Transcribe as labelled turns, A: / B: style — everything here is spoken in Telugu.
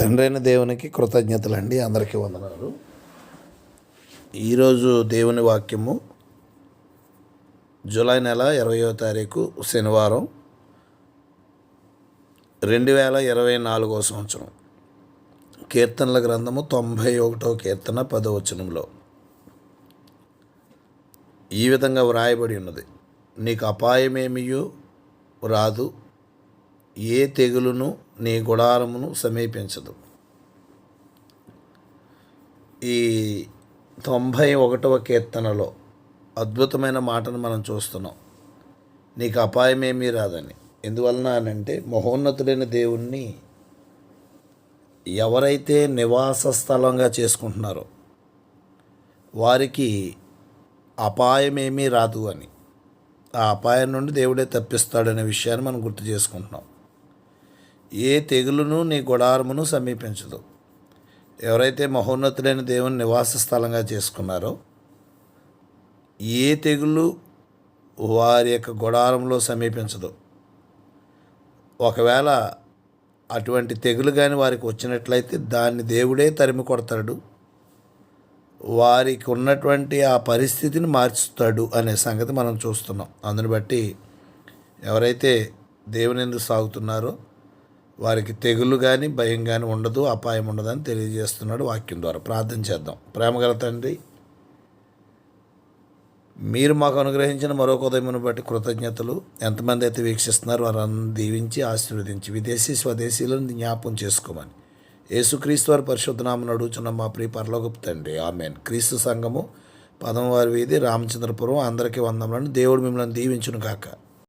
A: తండ్రైన దేవునికి కృతజ్ఞతలండి. అందరికీ వందనాలు. ఈరోజు దేవుని వాక్యము జూలై నెల ఇరవయో తారీఖు శనివారం రెండు వేల ఇరవై నాలుగో సంవత్సరం. కీర్తనల గ్రంథము తొంభై ఒకటో కీర్తన పదవచనంలో ఈ విధంగా వ్రాయబడి ఉన్నది. నీకు అపాయమేమియో రాదు ఏ తెగులును నీ గుడారమును సమీపించదు. ఈ తొంభై ఒకటవ కీర్తనలో అద్భుతమైన మాటను మనం చూస్తున్నాం. నీకు అపాయమేమీ రాదని. ఎందువలన అని అంటే మహోన్నతుడైన దేవుణ్ణి ఎవరైతే నివాస స్థలంగా చేసుకుంటున్నారో వారికి అపాయమేమీ రాదు అని. ఆ అపాయం నుండి దేవుడే తప్పిస్తాడనే విషయాన్ని మనం గుర్తు చేసుకుంటున్నాం. ఏ తెగులును నీ గుడారమును సమీపించదు. ఎవరైతే మహోన్నతులైన దేవుని నివాస స్థలంగా చేసుకున్నారో ఏ తెగులు వారి యొక్క గుడారంలో సమీపించదు. ఒకవేళ అటువంటి తెగులు కానీ వారికి వచ్చినట్లయితే దాన్ని దేవుడే తరిమి కొడతాడు. వారికి ఉన్నటువంటి ఆ పరిస్థితిని మార్చుతాడు అనే సంగతి మనం చూస్తున్నాం. అందుని బట్టి ఎవరైతే దేవుని ఎందుకు సాగుతున్నారో వారికి తెగులు కానీ భయం కానీ ఉండదు అపాయం ఉండదని తెలియజేస్తున్నాడు వాక్యం ద్వారా. ప్రార్థన చేద్దాం. ప్రేమగల తండ్రి మీరు మాకు అనుగ్రహించిన మరొక ఉదయమును బట్టి కృతజ్ఞతలు. ఎంతమంది అయితే వీక్షిస్తున్నారు వారందరూ దీవించి ఆశీర్వదించి విదేశీ స్వదేశీలను జ్ఞాపం చేసుకోమని. యేసుక్రీస్తు వారి పరిశుద్ధనామను అడుగుచున్న మా ప్రియ పరలోకపు తండ్రి. ఆమెన్. క్రీస్తు సంఘము పదమవారి వీధి రామచంద్రపురం అందరికీ వందములను. దేవుడు మిమ్మల్ని దీవించును కాక